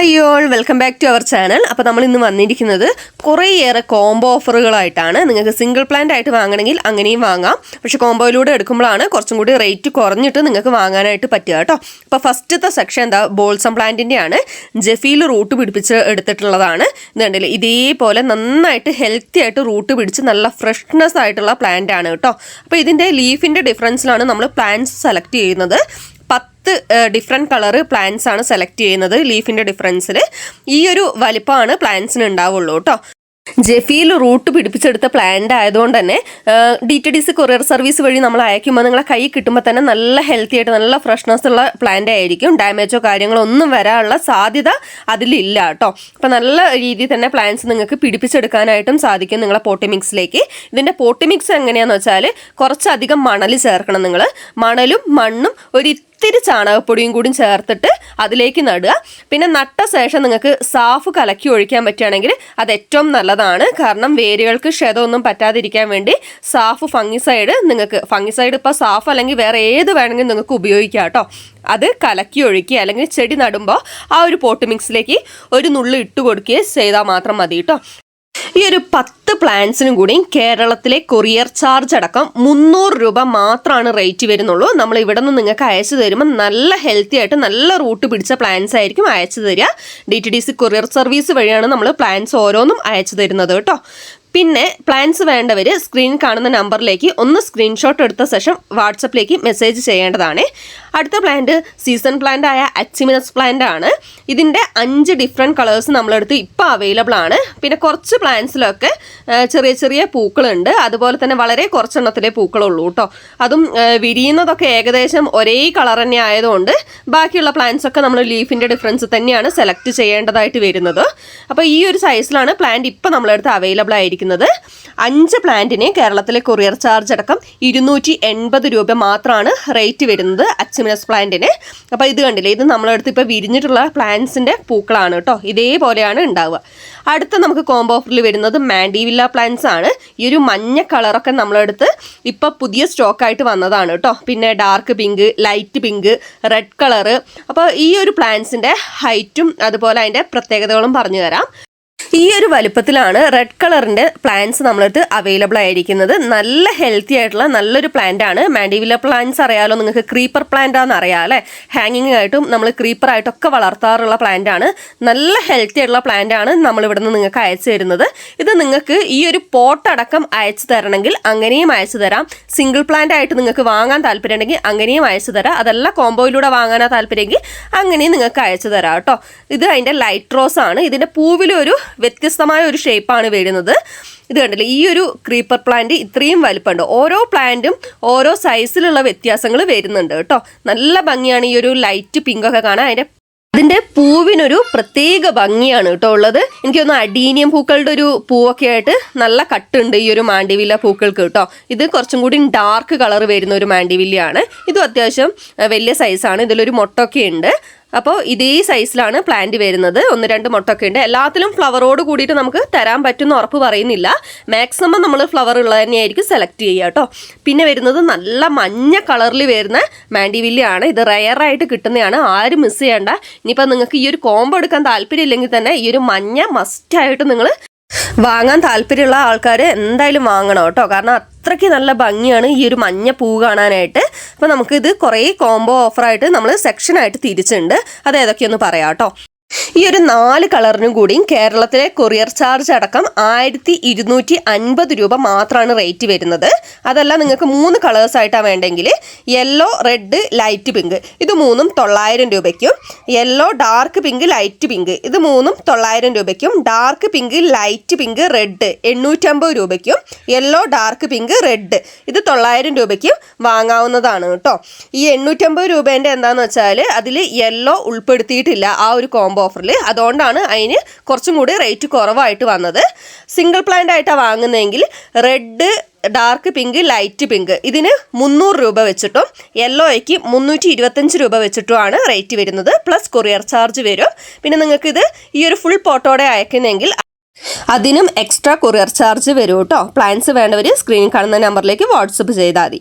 Welcome back to our channel അപ്പോൾ നമ്മൾ ഇന്ന് വന്നിരിക്കുന്നത് കുറേയേറെ കോംബോ ഓഫറുകളായിട്ടാണ് നിങ്ങൾക്ക് സിംഗിൾ പ്ലാന്റ് ആയിട്ട് വാങ്ങണമെങ്കിൽ അങ്ങനെയും വാങ്ങാം. പക്ഷെ കോംബോയിലൂടെ എടുക്കുമ്പോഴാണ് കുറച്ചും കൂടി റേറ്റ് കുറഞ്ഞിട്ട് നിങ്ങൾക്ക് വാങ്ങാനായിട്ട് പറ്റുക കേട്ടോ. അപ്പോൾ ഫസ്റ്റത്തെ സെക്ഷൻ എന്താ? ബോൾസം പ്ലാന്റിന്റെ ആണ് ജെഫിയിൽ റൂട്ട് പിടിപ്പിച്ച് എടുത്തിട്ടുള്ളതാണ്. ഇതുണ്ടല്ലേ? ഇതേപോലെ നന്നായിട്ട് ഹെൽത്തി ആയിട്ട് റൂട്ട് പിടിച്ച് നല്ല ഫ്രഷ്നെസ് ആയിട്ടുള്ള പ്ലാന്റ് ആണ് കേട്ടോ. അപ്പോൾ ഇതിന്റെ ലീഫിന്റെ ഡിഫറൻസിലാണ് നമ്മൾ പ്ലാന്റ്സ് സെലക്ട് ചെയ്യുന്നത്. പത്ത് ഡിഫറെന്റ് കളറ് പ്ലാന്റ്സ് ആണ് സെലക്ട് ചെയ്യുന്നത്. ലീഫിന്റെ ഡിഫറൻസിൽ ഈ ഒരു വലിപ്പമാണ് പ്ലാന്റ്സിന് ഉണ്ടാവുള്ളൂ കേട്ടോ ജെഫിയിൽ റൂട്ട് പിടിപ്പിച്ചെടുത്ത പ്ലാന്റ് ആയതുകൊണ്ട് തന്നെ D T D C courier service വഴി നമ്മൾ അയക്കുമ്പോൾ നിങ്ങളെ കൈ കിട്ടുമ്പോൾ തന്നെ നല്ല ഹെൽത്തി ആയിട്ട് നല്ല ഫ്രഷ്നെസ് ഉള്ള പ്ലാന്റ് ആയിരിക്കും. ഡാമേജോ കാര്യങ്ങളോ ഒന്നും വരാനുള്ള സാധ്യത അതിലില്ല കേട്ടോ അപ്പം നല്ല രീതിയിൽ തന്നെ പ്ലാന്റ്സ് നിങ്ങൾക്ക് പിടിപ്പിച്ചെടുക്കാനായിട്ടും സാധിക്കും നിങ്ങളെ പോട്ടി മിക്സിലേക്ക് ഇതിന്റെ പോട്ടി മിക്സ് എങ്ങനെയാണെന്ന് വെച്ചാൽ കുറച്ചധികം മണൽ ചേർക്കണം നിങ്ങൾ മണലും മണ്ണും ഒരു ഇത്തിരി ചാണകപ്പൊടിയും കൂടി ചേർത്തിട്ട് അതിലേക്ക് നടുക. പിന്നെ നട്ട ശേഷം നിങ്ങൾക്ക് സാഫ് കലക്കി ഒഴിക്കാൻ പറ്റുകയാണെങ്കിൽ അത് ഏറ്റവും നല്ലതാണ്. കാരണം വേരുകൾക്ക് ക്ഷതമൊന്നും പറ്റാതിരിക്കാൻ വേണ്ടി സാഫ് ഫംഗിസൈഡ് നിങ്ങൾക്ക് ഫംഗിസൈഡ് ഇപ്പോൾ സാഫ് അല്ലെങ്കിൽ വേറെ ഏത് വേണമെങ്കിലും നിങ്ങൾക്ക് ഉപയോഗിക്കാം കേട്ടോ. അത് കലക്കി ഒഴിക്കുക. അല്ലെങ്കിൽ ചെടി നടുമ്പോൾ ആ ഒരു പോട്ട് മിക്സിലേക്ക് ഒരു നുള്ളി ഇട്ട് കൊടുക്കുകയോ ചെയ്താൽ മാത്രം മതി കേട്ടോ. ഈ ഒരു പത്ത് പ്ലാൻസിനും കൂടി കേരളത്തിലെ കൊറിയർ ചാർജ് അടക്കം മുന്നൂറ് രൂപ മാത്രമാണ് റേറ്റ് വരുന്നുള്ളൂ. നമ്മൾ ഇവിടെ നിന്ന് നിങ്ങൾക്ക് അയച്ചു തരുമ്പോൾ നല്ല ഹെൽത്തി ആയിട്ട് നല്ല റൂട്ട് പിടിച്ച പ്ലാൻസ് ആയിരിക്കും അയച്ചു തരിക. D T D C courier service വഴിയാണ് നമ്മൾ പ്ലാൻസ് ഓരോന്നും അയച്ചു തരുന്നത് കേട്ടോ. പിന്നെ പ്ലാൻസ് വേണ്ടവർ സ്ക്രീൻ കാണുന്ന നമ്പറിലേക്ക് ഒന്ന് സ്ക്രീൻഷോട്ട് എടുത്ത ശേഷം വാട്സപ്പിലേക്ക് മെസ്സേജ് ചെയ്യേണ്ടതാണ്. അടുത്ത പ്ലാന്റ് സീസൺ പ്ലാന്റ് ആയ അച്ചിമിനസ് പ്ലാന്റ് ആണ്. ഇതിന്റെ അഞ്ച് ഡിഫറെന്റ് കളേഴ്സ് നമ്മളെടുത്ത് ഇപ്പോൾ അവൈലബിൾ ആണ്. പിന്നെ കുറച്ച് പ്ലാന്റ്സിലൊക്കെ ചെറിയ ചെറിയ പൂക്കളുണ്ട്. അതുപോലെ തന്നെ വളരെ കുറച്ചെണ്ണത്തിലേ പൂക്കളുള്ളൂ കേട്ടോ അതും വിരിയുന്നതൊക്കെ ഏകദേശം ഒരേ കളർ തന്നെ ആയതുകൊണ്ട് ബാക്കിയുള്ള പ്ലാന്റ്സ് ഒക്കെ നമ്മൾ ലീഫിന്റെ ഡിഫറൻസ് തന്നെയാണ് സെലക്ട് ചെയ്യേണ്ടതായിട്ട് വരുന്നത്. അപ്പോൾ ഈ ഒരു സൈസിലാണ് പ്ലാന്റ് ഇപ്പോൾ നമ്മളെടുത്ത് അവൈലബിൾ ആയിരിക്കുന്നത് അഞ്ച് പ്ലാന്റിന് കേരളത്തിലെ കൊറിയർ ചാർജ് അടക്കം ഇരുന്നൂറ്റി എൺപത് രൂപ മാത്രമാണ് റേറ്റ് വരുന്നത് അച്ചുമിനസ് പ്ലാന്റിന്. അപ്പോൾ ഇത് കണ്ടില്ലേ ഇത് നമ്മളെടുത്ത് ഇപ്പോൾ വിരിഞ്ഞിട്ടുള്ള പ്ലാന്റ്സിന്റെ പൂക്കളാണ് കേട്ടോ. ഇതേപോലെയാണ് ഉണ്ടാവുക. അടുത്ത നമുക്ക് കോംബോ ഓഫറിൽ വരുന്നത് മാൻഡിവില്ല പ്ലാന്റ്സ് ആണ്. ഈ ഒരു മഞ്ഞ കളറൊക്കെ നമ്മളെടുത്ത് ഇപ്പോൾ പുതിയ സ്റ്റോക്കായിട്ട് വന്നതാണ് കേട്ടോ. പിന്നെ dark pink light pink red colour അപ്പോൾ ഈ ഒരു പ്ലാന്റ്സിന്റെ ഹൈറ്റും അതുപോലെ അതിന്റെ പ്രത്യേകതകളും പറഞ്ഞു തരാം ഈ ഒരു വലുപ്പത്തിലാണ് റെഡ് കളറിന്റെ പ്ലാന്റ്സ് നമ്മളടുത്ത് അവൈലബിൾ ആയിരിക്കുന്നത്. നല്ല ഹെൽത്തി ആയിട്ടുള്ള നല്ലൊരു പ്ലാന്റ് ആണ്. മാൻഡിവില പ്ലാന്റ്സ് അറിയാലോ നിങ്ങൾക്ക് ക്രീപ്പർ പ്ലാന്റ് ആണെന്ന് അറിയാം അല്ലേ? ഹാങ്ങിങ് ആയിട്ടും നമ്മൾ ക്രീപ്പർ ആയിട്ടൊക്കെ വളർത്താറുള്ള പ്ലാന്റ് ആണ്. നല്ല ഹെൽത്തി ആയിട്ടുള്ള പ്ലാന്റ് ആണ് നമ്മൾ ഇവിടെ നിന്ന് നിങ്ങൾക്ക് അയച്ചു തരുന്നത്. ഇത് നിങ്ങൾക്ക് ഈ ഒരു പോട്ട് അടക്കം അയച്ചു തരണമെങ്കിൽ അങ്ങനെയും അയച്ചു തരാം. സിംഗിൾ പ്ലാന്റ് ആയിട്ട് നിങ്ങൾക്ക് വാങ്ങാൻ താല്പര്യം ഉണ്ടെങ്കിൽ അങ്ങനെയും അയച്ചു തരാം. അതല്ല കോമ്പോയിലൂടെ വാങ്ങാനാ താല്പര്യമെങ്കിൽ അങ്ങനെയും നിങ്ങൾക്ക് അയച്ചു തരാം കേട്ടോ. ഇത് അതിന്റെ ലൈറ്റ് റോസ് ആണ്. ഇതിന്റെ പൂവിലൊരു വ്യത്യസ്തമായ ഒരു ഷേപ്പാണ് വരുന്നത്. ഇത് കണ്ടില്ലേ ഈ ഒരു ക്രീപ്പർ പ്ലാന്റ് ഇത്രയും വലുപ്പമുണ്ട്. ഓരോ പ്ലാന്റും ഓരോ സൈസിലുള്ള വ്യത്യാസങ്ങൾ വരുന്നുണ്ട് കേട്ടോ. നല്ല ഭംഗിയാണ് ഈ ഒരു ലൈറ്റ് പിങ്ക് ഒക്കെ കാണാൻ. അതിന്റെ അതിന്റെ പൂവിനൊരു പ്രത്യേക ഭംഗിയാണ് കേട്ടോ ഉള്ളത്. എനിക്ക് തോന്നുന്നു അഡീനിയം പൂക്കളുടെ ഒരു പൂവൊക്കെ ആയിട്ട് നല്ല കട്ടുണ്ട് ഈ ഒരു മാണ്ടിവില്ല പൂക്കൾക്ക് കേട്ടോ. ഇത് കുറച്ചും കൂടി ഡാർക്ക് കളർ വരുന്ന ഒരു മാണ്ടിവില്ലയാണ് ഇതും അത്യാവശ്യം വലിയ സൈസാണ് ഇതിലൊരു മൊട്ടൊക്കെ ഉണ്ട്. അപ്പോൾ ഇതേ സൈസിലാണ് പ്ലാന്റ് വരുന്നത്. ഒന്ന് രണ്ട് മുട്ടൊക്കെ ഉണ്ട്. എല്ലാത്തിലും ഫ്ലവറോട് കൂടിയിട്ട് നമുക്ക് തരാൻ പറ്റുന്ന ഉറപ്പ് പറയുന്നില്ല. മാക്സിമം നമ്മൾ ഫ്ലവർ ഉള്ളത് തന്നെയായിരിക്കും സെലക്ട് ചെയ്യുക കേട്ടോ. പിന്നെ വരുന്നത് നല്ല മഞ്ഞ കളറിൽ വരുന്ന മാൻഡിവില്ലാണ് ഇത് റയറായിട്ട് കിട്ടുന്നതാണ്. ആരും മിസ് ചെയ്യേണ്ട. ഇനിയിപ്പോൾ നിങ്ങൾക്ക് ഈ ഒരു കോംബോ എടുക്കാൻ താല്പര്യം ഇല്ലെങ്കിൽ തന്നെ ഈ ഒരു മഞ്ഞ മസ്റ്റായിട്ട് നിങ്ങൾ വാങ്ങാൻ താല്പര്യമുള്ള ആൾക്കാർ എന്തായാലും വാങ്ങണം കേട്ടോ. കാരണം അത്രയ്ക്ക് നല്ല ഭംഗിയാണ് ഈ ഒരു മഞ്ഞ പൂ കാണാനായിട്ട്. അപ്പോൾ നമുക്കിത് കുറേ കോംബോ ഓഫറായിട്ട് നമ്മൾ സെക്ഷനായിട്ട് തിരിച്ചിട്ടുണ്ട്. അത് ഏതൊക്കെയൊന്ന് പറയാം കേട്ടോ. ഈ ഒരു നാല് കളറിനും കൂടിയും കേരളത്തിലെ കൊറിയർ ചാർജ് അടക്കം ആയിരത്തി ഇരുന്നൂറ്റി അൻപത് രൂപ മാത്രമാണ് റേറ്റ് വരുന്നത്. അതല്ല നിങ്ങൾക്ക് മൂന്ന് കളേഴ്സ് ആയിട്ടാണ് വേണ്ടെങ്കിൽ യെല്ലോ റെഡ് ലൈറ്റ് പിങ്ക്. ഇത് മൂന്നും തൊള്ളായിരം രൂപയ്ക്കും. Yellow dark pink light pink. ഇത് മൂന്നും തൊള്ളായിരം രൂപയ്ക്കും. Dark pink light pink red എണ്ണൂറ്റമ്പത് രൂപയ്ക്കും. Yellow dark pink red. ഇത് തൊള്ളായിരം രൂപയ്ക്കും വാങ്ങാവുന്നതാണ് കേട്ടോ. ഈ എണ്ണൂറ്റമ്പത് രൂപേന്റെ എന്താണെന്ന് വെച്ചാൽ അതിൽ യെല്ലോ ഉൾപ്പെടുത്തിയിട്ടില്ല ആ ഒരു കോംബോ ഓഫറിൽ അതുകൊണ്ടാണ് അതിന് കുറച്ചും കൂടി റേറ്റ് കുറവായിട്ട് വന്നത്. സിംഗിൾ പ്ലാന്റ് ആയിട്ടാണ് വാങ്ങുന്നതെങ്കിൽ red dark pink light pink ഇതിന് മുന്നൂറ് രൂപ വെച്ചിട്ടും യെല്ലോയ്ക്ക് മുന്നൂറ്റി ഇരുപത്തഞ്ച് രൂപ വെച്ചിട്ടുമാണ് റേറ്റ് വരുന്നത്. പ്ലസ് കൊറിയർ ചാർജ് വരും. പിന്നെ നിങ്ങൾക്ക് ഇത് ഈ ഒരു ഫുൾ പോട്ടോടെ അയക്കുന്നെങ്കിൽ അതിനും എക്സ്ട്രാ കൊറിയർ ചാർജ് വരും കേട്ടോ പ്ലാൻസ് വേണ്ടവർ സ്ക്രീനിൽ കാണുന്ന നമ്പറിലേക്ക് വാട്സപ്പ് ചെയ്താൽ മതി.